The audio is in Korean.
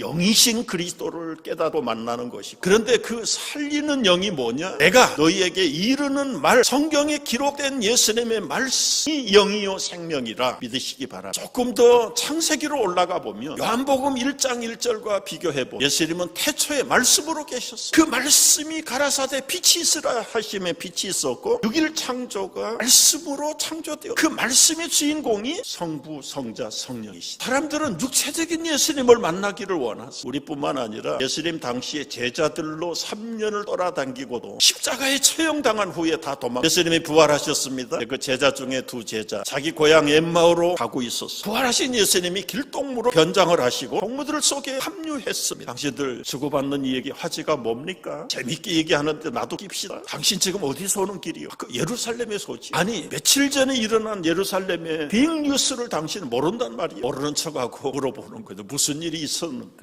영이신 그리스도를 깨닫고 만나는 것이 그런데 그 살리는 영이 뭐냐? 내가 너희에게 이르는 말 성경에 기록된 예수님의 말씀이 영이요 생명이라 믿으시기 바랍니다. 조금 더 창세기로 올라가 보면 요한복음 1장 1절과 비교해 보면 예수님은 태초에 말씀으로 계셨어요. 그 말씀이 가라사대 빛이 있으라 하심에 빛이 있었고 6일 창조가 말씀으로 창조되어 그 말씀의 주인공이 성부, 성자, 성령이시다. 사람들은 육체적인 예수님을 만나기를 원하세요. 우리뿐만 아니라 예수님 당시에 제자들로 3년을 떠나다니고도 십자가에 처형당한 후에 다 도망. 예수님이 부활하셨습니다. 그 제자 중에 두 제자 자기 고향 엠마오로 가고 있었어. 부활하신 예수님이 길동무로 변장을 하시고 동무들 속에 합류했습니다. 당신들 주고받는 이 얘기 화제가 뭡니까? 재밌게 얘기하는데 나도 깁시다. 당신 지금 어디서 오는 길이요? 그 예루살렘에서 오지. 아니 며칠 전에 일어난 예루살렘의 빅 뉴스를 당신은 모른단 말이에요. 모르는 척하고 물어보는 거죠. 무슨 일이 있었는가?